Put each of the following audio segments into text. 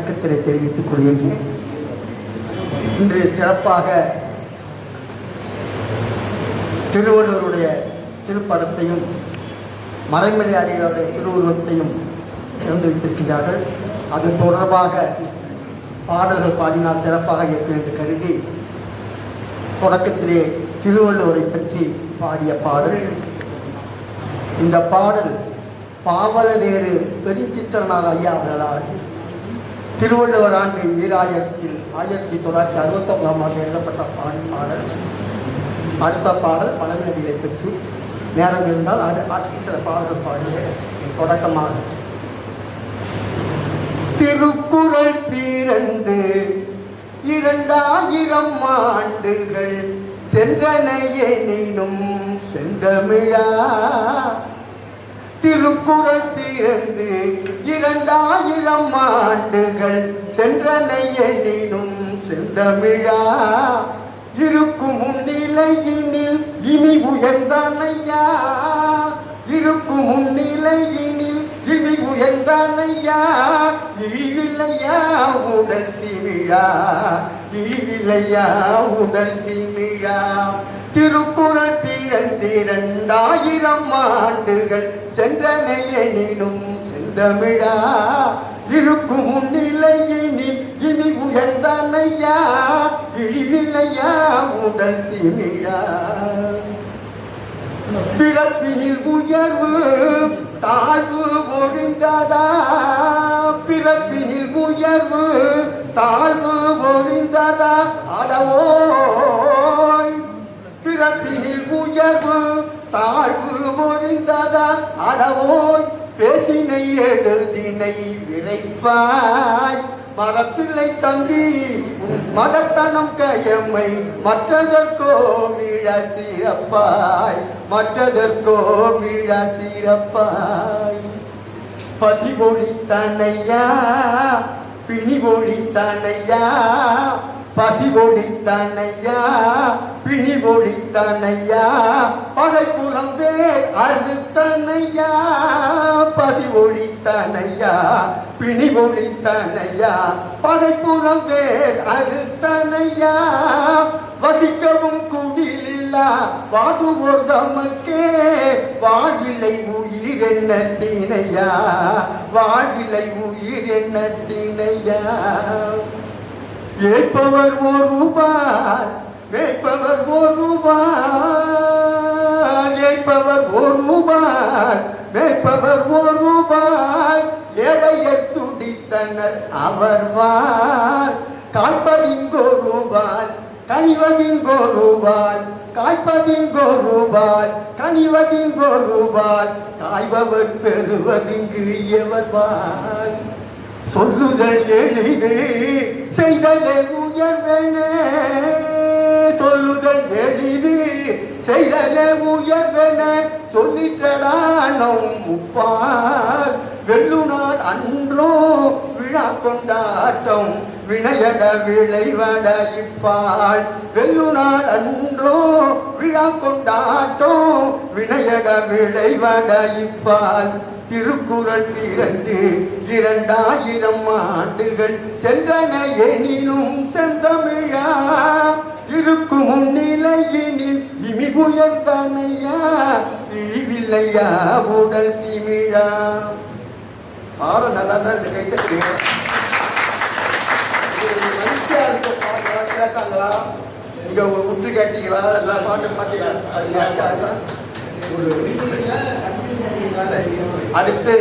வணக்கத்தினை தெரிவித்துக் கொள்கின்றேன். இன்று சிறப்பாக திருவள்ளுவருடைய திருப்படத்தையும் மறைமலை அடிகளுடைய திருவுருவத்தையும் திறந்து வைத்திருக்கிறார்கள். அது தொடர்பாக பாடல்கள் பாடினால் சிறப்பாக இருக்கும் என்று கருதி தொடக்கத்திலே திருவள்ளுவரை பற்றி பாடிய பாடல். இந்த பாடல் பாவலவேறு பெருஞ்சித்திரனார் ஐயா அவர்களால் திருவள்ளுவர் ஆண்டு ஈராயிரத்தில் ஆயிரத்தி தொள்ளாயிரத்தி அறுபத்தி ஒன்பதாம் ஆண்டு எழுதப்பட்ட பாடி பாடல். அடுத்த பாடல் பழமொழியை பற்றி நேரம் இருந்தால் அது அடுத்த சில பாடல்கள் பாடுவேன் தொடக்கமாக. திருக்குறள் பிறந்து இரண்டாயிரம் ஆண்டுகள் சென்றனையெனினும் செந்தமிழா திருக்குறள் பிறந்து இரண்டாயிரம் ஆயிரம் ஆண்டுகள் சென்றனையெனினும் செந்தமிழா. இருக்கும் முன்னிலையினில் இனி உயர்ந்தானையா. இருக்கும் முன்னிலையினில் இனி உயர்ந்தானையா. இழிவில்லையா உடல் சிமிழா. இழிவில்லையா உடல் சிமிழா. திருக்குறள் பிறந்திரண்டாயிரம் ஆண்டுகள் சென்றனையெனினும் செந்தமிழா. இருக்கும் நிலையினில் இனி உயர்ந்தானையா இழிவில்லையா உடல் சிமிழா பிறப்பினில் உயர்வு தாழ்வு ஒழிந்ததா? பிறப்பினில் உயர்வு தாழ்வு ஒழிந்ததா? அதவோ பிறப்பினில் உயர்வு தாழ்வு ஒழிந்ததா? அதவோய் பேசினை எழுதினை விரைப்பாய். மரப்பிள்ளை தம்பி மதத்தனம் கயமை மற்றதற்கோ விழ சிறப்பாய். மற்றதற்கோ விழ சிறப்பாய். பசி ஒழித்தனையா பிணி ஒழித்தனையா பசி ஒழித்தனையா பிணி ஒழித்தனையா பகை புறந்தே அறுத்தனையா பசி ஒழித்தனையா பிணி ஒழித்தனையா பகை புறந்தே அறுத்தனையா வசிக்கவும் குடிலில்லா வாதுவோர் தமக்கே வாழ்விலை உயிர் என்ன தீனையா வாழ்விலை உயிர் என்ன தீனையா ஏற்பவர் ஓர் ரூபாய் வேட்பவர் ஓர் ரூபாய் ஏற்பவர் ஓர் ரூபாய் மேய்ப்பவர் ஓர் ரூபாய் ஏழையர் துடித்தனர் அவர் வாய் காய்ப்பதிங்கோ ரூபாய் கனிவதிங்கோ ரூபாய் காய்ப்பதிங்கோ ரூபாய் கனிவதிங்கோ ரூபாய் காய்பவர் பெறுவதிங்கு எவர் வாய் சொல்லுதல் எளிது செய்தலே உயர்வென சொல்லுதல் எளிது செய்தலே உயர்வென சொல்லிட்டடானம் முப்பால் வெள்ளுநாள் அன்றோ விழா கொண்டாட்டம் வினையட விளைவட இப்பால் வெள்ளுநாள் அன்றோ விழா கொண்டாட்டம் வினையட விளைவட இப்பால். திருக்குறள் பிறந்து இரண்டாயிரம் ஆண்டுகள் சென்றன எனினும் செந்தமிழா. இருக்கும் முன்னிலையினில் இமி உயர்ந்தனையா இழிவில்லையா உடல் சிமிழா? பாடம் நல்லா தான் இந்த கைத்தட்டு மனுஷியா இருக்க பாட்டு கேட்டாங்களா? நீங்க உற்று கேட்டீங்களா? எல்லாம் பாட்டு பாட்டியா? அது ஒரு அடுத்து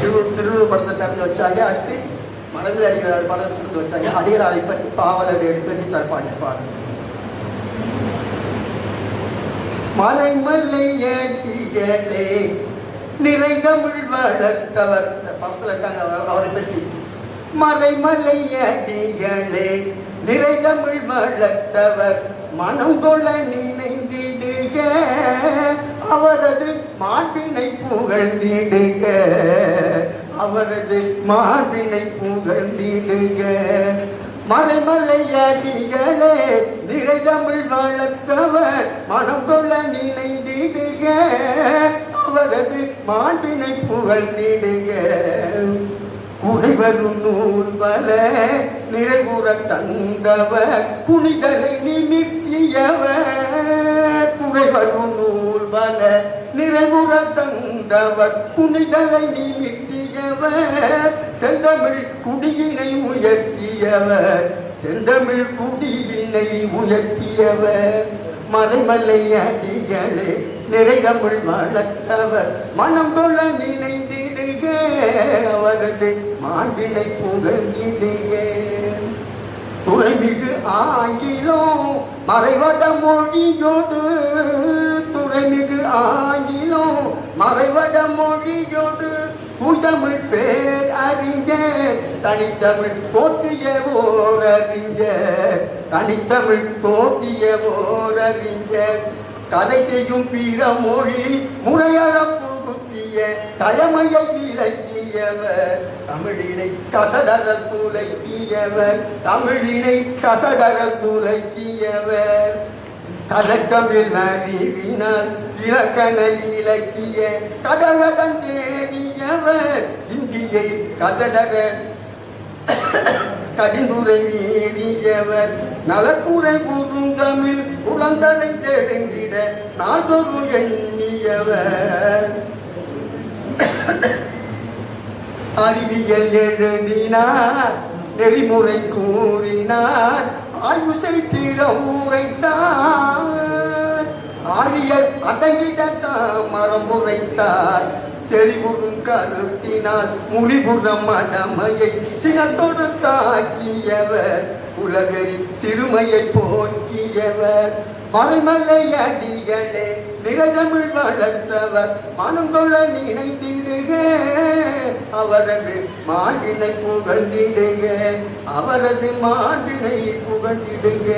திரு திருவள்ளுவர் படத்தை திறந்து வச்சாங்க. அடுத்து மனதில் அடிகள் படத்தை திறந்து வச்சாங்க. அடிகளாரை பற்றி பாவலரை பற்றி தற்பாடி பாடு மலைமல்லை ஏட்டிகளே நிறை தமிழ் வளர்த்தவர் படத்தில் இருக்காங்க அவரை பற்றி. மறைமலை அடிகளே நிறை தமிழ் வளர்த்தவர். மனம் கொள்ள நினைந்திடுக. அவரது மாண்பினை புகழ்ந்திடுக அவரது மாண்பினை புகழ்ந்திடுக மறைமலை அடிகளே நிறை தமிழ் வளர்த்தவர் மனம் கொள்ள நினைந்திடுக. அவரது மாண்பினை புகழ்ந்திடுக குடிவரும் நூல் பல நிறைவுற தந்தவர் புனிதலை நிமித்தியவர் குறைவரும் நூல் பல நிறைவுற தந்தவர் குனிதலை நிமித்தியவர் செந்தமிழ் குடியினை உயர்த்தியவர். செந்தமிழ் குடியினை உயர்த்தியவர். மறைமலை அடிகளே நிறைதமிழ் வளர்த்தவர். மனம் தொழ நினைந்திடுக அவரது மாண்பினை புகழ்ந்திடுக. துறைமிகு ஆங்கிலம் மறைவட மொழியோடு துறைமிகு ஆங்கிலம் மறைவட மொழியோடு புதமிழ் பேர் அறிஞர். தனித்தமிழ் தோற்றிய ஓர் அறிஞர். தனித்தமிழ் தோற்றிய ஓர் அறிஞர். கதை செய்யும் பிற மொழி முறையற புகுத்திய தலைமையை விளக்கியவர். தமிழினை கசடர துளைக்கியவர். தமிழினை கசடர துளைக்கியவர். கலக்கமில் அறிவினால் இலக்கண இலக்கிய கடலடன் தேடியவர் இந்தியை கசடர கடிந்துரை மீறியவர். நலக்குறை குறுந்தமிழ் குழந்தனை தெடுங்கிட நாள்தொரு எண்ணியவர். அறிவியல் எழுதினார் நெறிமுறை கூறினார் ஆய்வு செய்திடம் உரைத்தார். ஆரியர் அடங்கிட தாமரம் உரைத்தார். செறிவுறும் கருத்தினால் முடிபுறம் மடமையை சினத்தோடு தாக்கியவர் உலகரி சிறுமையை போக்கியவர். மறைமலை அடிகளே நிகழமிழ் வளர்த்தவர் மனம் கொள்ள அவரது மாண்பினை புகழ்ந்திடுக அவரது மாண்பினை புகழ்ந்திடுக.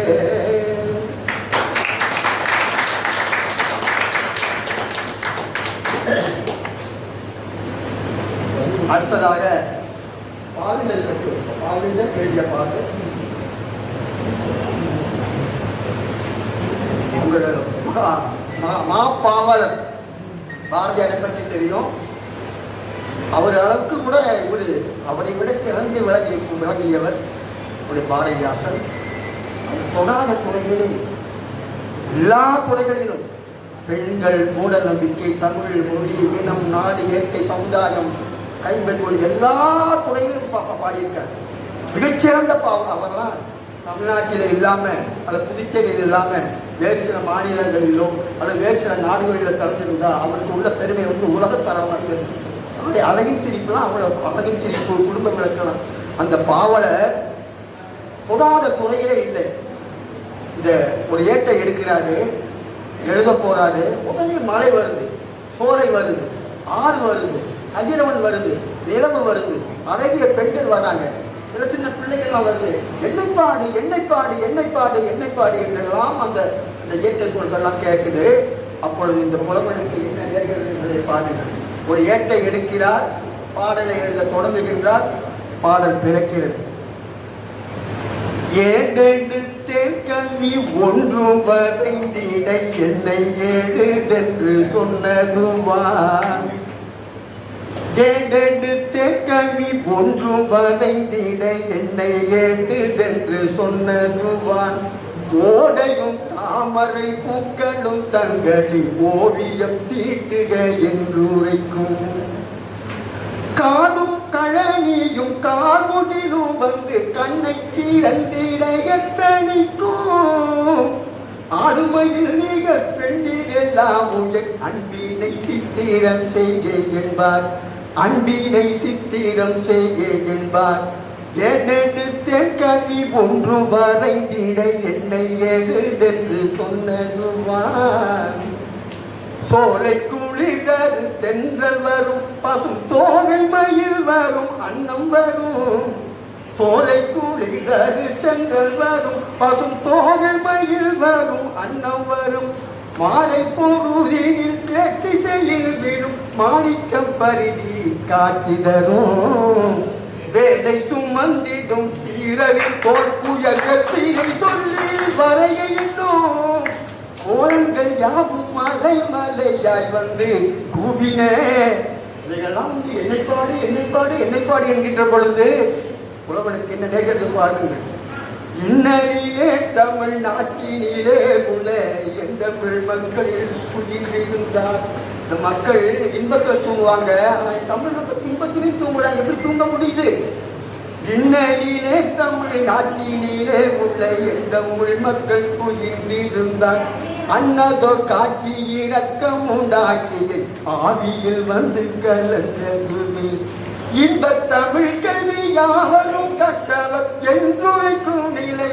அடுத்ததாக பாலினல் பாலினல் எழுதிய பாட்டு மா- மாப்பாவலர் பாரதியாரை பற்றி தெரியும். அவர் அளவுக்கு கூட இவர் அவரை விட சிறந்து விளங்கி விளங்கியவர் ஒரு பாரதிதாசன். தொடாத துறைகளில் எல்லா துறைகளிலும் பெண்கள் மூட நம்பிக்கை தமிழ் மொழி இனம் நாடு இயற்கை சமுதாயம் கைம்பெண்மொழி எல்லா துறையிலும் பா- பாடியிருக்கார். மிகச்சிறந்த பாவம் அவர்லாம் தமிழ்நாட்டில் இல்லாமல் அல்லது புதுச்சேரியில் இல்லாமல் வேறு சில மாநிலங்களிலோ அல்லது வேறு சில நாடுகளில் கலந்திருந்தா அவருக்கு உள்ள பெருமை வந்து உலகத்தரமாக இருக்குது அவருடைய அழகின் சிரிப்புலாம் அவ்வளோ அழகின் சிரிப்பு குடும்ப விளக்கலாம் அந்த பாவலை தொடாத துறையே இல்லை. இந்த ஒரு ஏட்டை எடுக்கிறாரு எழுத போறாரு உடனே மழை வருது சோலை வருது ஆறு வருது கதிரவன் வருது நிலவு வருது அழகிய பெண்கள் வராங்க. சில சின்ன பிள்ளைகள் அவர் என்னை பாடு என்னை பாடு என்னை எண்ணெய்ப்பாடு என்னை எண்ணெய்ப்பாடு என்றெல்லாம் அந்த அந்த ஏற்ற குரல்கள்லாம் கேட்குது. அப்பொழுது இந்த புலமனுக்கு என்ன நேர்கிறது என்பதை பாருங்கள். ஒரு ஏட்டை எடுக்கிறார் பாடலை எழுத தொடங்குகின்றார் பாடல் பிறக்கிறது. ஏடெடுத்தே கல்வி ஒன்று வரைந்திட என்னை ஏழுதென்று சொன்னதுவான் ஏடெடுத்தே கல்வி ஒன்றும் வரைந்திட என்னை ஏழுதென்று சொன்னதுவான். ஓடையும் தாமரை பூக்களும் தங்களின் ஓவியம் தீட்டுக என்று உரைக்கும் காடும் கழனியும் கார்முகிலும் வந்து கண்ணை சீரந்திட எத்தனிக்கும்? ஆளுமையில் நிகர் பெண்டிரெல்லாம் உயர் அன்பினை சித்திரம் செய்க என்பார். அன்பினை சித்திரம் செய்க என்பார். ஏனெடுத்த கவி ஒன்று வரைந்திட என்னை எழுதென்று சொன்னதுவான் சோலை குளிர்கள் தென்றல் வரும் பசும் தோகை மயில் வரும் அன்னம் வரும். சோலை குளிர்கள் தென்றல் வரும் பசும் தோகை மயில் வரும் அன்னம் வரும். மாலை பொருதினில் வேட்டிசையில் விடும் மாணிக்கம் பரிதி காட்டிதரும் வேலை சுமந்திடும் தீரரின் தோல் புயற்சியை சொல்லி வரையினோம் கோரங்கள் யாவும் மலை மலையாய் வந்து குவின. இவைகள்லாம் வந்து என்னைப்பாடு என்னைப்பாடு என்னைப்பாடு என்கின்ற பொழுது புலவனுக்கு என்ன நேர்கிறது பாருங்கள். இன்னரிலே தமிழ் நாட்டினிலே உள்ள எந்த தமிழ் மக்கள் புதிந்திருந்தார் இந்த மக்கள் இன்பத்தில் தூங்குவாங்க. ஆனால் தமிழ் மக்கள் துன்பத்திலையும் தூங்குறாங்க எப்படி தூங்க முடியுது? இன்னலிலே தமிழ் நாட்டினிலே உள்ள எந்த தமிழ் மக்கள் புதிந்திருந்தார் அன்னதோ காட்சி இறக்கம் உண்டாக்கிய ஆவியில் வந்து கலந்ததுமே. இன்பத் தமிழ் கல்வி யாவரும் கற்றவர் என்றுரைக்கும்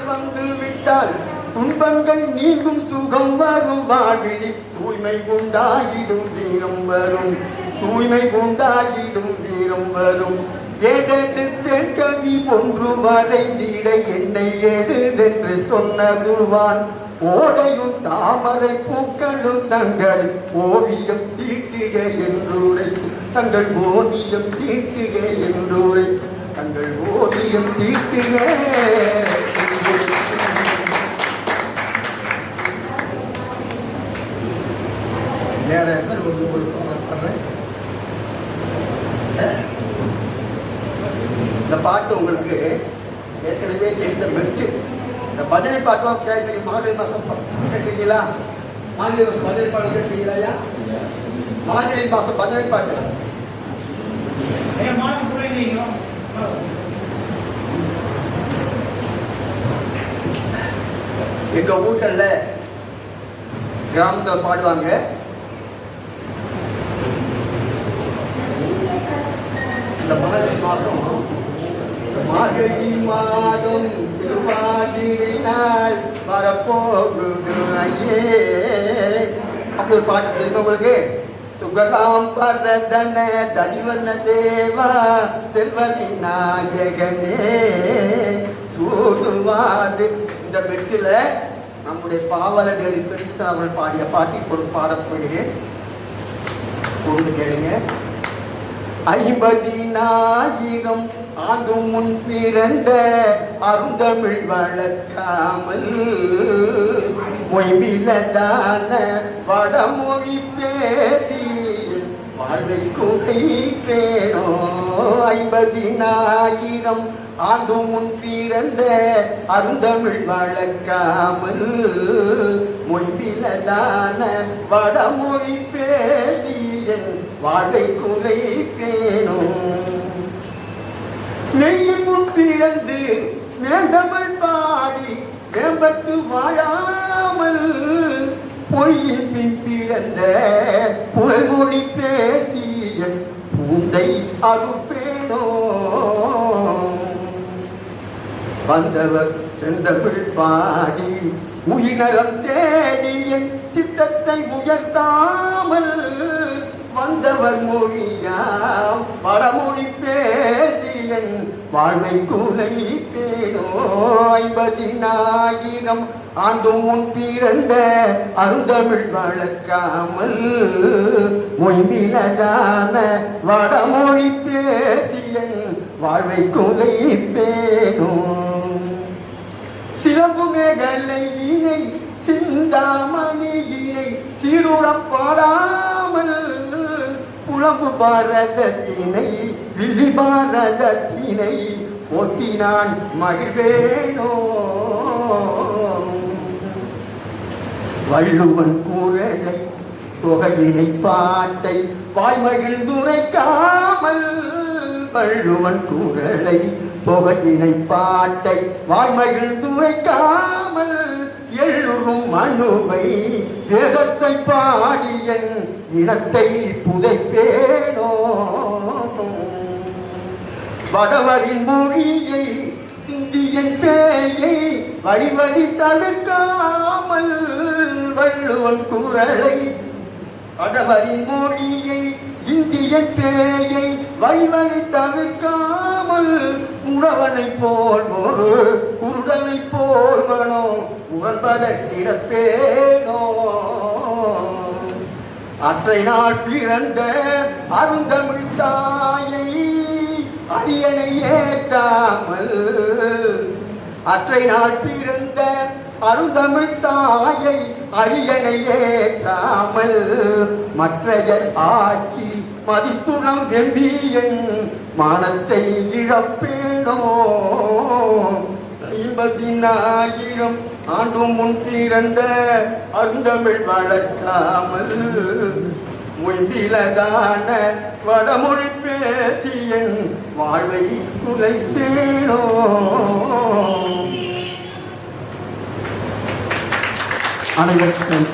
வந்து விட்டால் துன்பங்கள் நீங்கும் சுகம் வரும். வாழ்வில் தூய்மை உண்டாகிடும் வீரம் வரும். தூய்மை உண்டாகிடும் வீரம் வரும். ஏதெடுத்து கவி ஒன்று வரைந்திட என்னை எழுதென்று சொன்னதுவான். ஓடையும் தாமரை பூக்களும் தங்கள் ஓவியம் தீட்டுக என்றுரை. தங்கள் ஓவியம் தீட்டுக என்றுரை. தங்கள் ஓவியம் தீட்டுக. நேரம் ஒரு ஒரு பண்ணுறேன் இந்த பாட்டு உங்களுக்கு ஏற்கனவே தெரிந்த மெட்டு. இந்த பஜனை பாட்டும் கேட்டு மார்கழி மாதம் கேட்டீங்களா மார்கழி மாதம் பஜனை பாட்டு கேட்டீங்களா ஐயா? மார்கழி மாதம் பஜனை பாட்டு. எங்க ஊட்டல்ல கிராமத்தில் பாடுவாங்க. இந்த மார்கழி மாதம் மார்கழி மாதம் திருவாதிரை நாள் வரப்போகுது ஐயே அப்படி ஒரு பாட்டு தெரியுமா உங்களுக்கு? சுகலாம் பரதன தனிவன தேவா செல்வனி நாயகனே. சூதுவாது. இந்த மெட்டில் நம்முடைய பாவலர் பிரித்து அவர்கள் பாடிய பாட்டி பொருள் பாடப் போகிறேன். பொருள் கேளுங்க. ஐம்பதினாயிரம் ஆண்டு முன் பிறந்த அருந்தமிழ் வளர்க்காமல் மொய்பிலதான வடமொழி பேசி வாழ்வை குறை பேணோ ஐம்பதினாயிரம் ஆண்டு முன் பிறந்த அருந்தமிழ் வளர்க்காமல் மொய்பிலதான வடமொழி பேசி வாழ்வை குகை பேணும் நெய்யின் முன் பிறந்து மேண்டமல் பாடி வேம்பட்டு வாழாமல் பொய்யின் பின் பிறந்த புறமொழி பேசிய பூந்தை அருப்பேனோ வந்தவர் செந்தமிழ் பாடி உயிரினம் தேடிய சித்தத்தை உயர்த்தாமல் வந்தவர் மொழியாம். வடமொழி பேசியன் வாழ்வை குறை பேணோ ஐம்பதினாயிரம் ஆண்டு முன் பிறந்த அருந்தமிழ் வளர்க்காமல் மொய்மிலதான வடமொழி பேசியன் வாழ்வை குறை பேணோ சிறப்பு மேகலையினை சிந்தாமணியினை சீருடம் உளவு பாரதத்தினை வில்லி பாரதத்தினை போட்டினான் மகிழ்வேனோ. வள்ளுவன் குரலை தொகையினை பாட்டை வாய்மகிழ்ந்துரைக்காமல் வள்ளுவன் குரலை தொகையினை பாட்டை வாய்மகிழ்ந்துரைக்காமல் எழுறும் மனுவை தேகத்தை பாடியன் இனத்தை புதைப்பேனோ? வடவரின் மொழியை சிந்தியன் பேயை வழிவழி தடுக்காமல் வள்ளுவன் குரலை வடவரின் மொழியை இந்தியன் பேயை வழிவழி தவிர்க்காமல் உழவனை போல் ஒரு குருடனை போல் மனோ அற்றை நாள் பிறந்த அருந்தமிழ் தாயை அரியணை ஏற்றாமல் அற்றை நாள் பிறந்த அருந்தமிழ் தாயை அரியணை ஏற்றாமல் மற்றையர் ஆக்கி மதித்துணம் வெம்பியன் மானத்தை இழப்பேனோ. ஐம்பதினாயிரம் ஆண்டு முன் பிறந்த அருந்தமிழ் வளர்க்காமல் முன்பிலதான வடமொழி பேசி என் வாழ்வை குலைப்பேனோ அனைவருக்கும்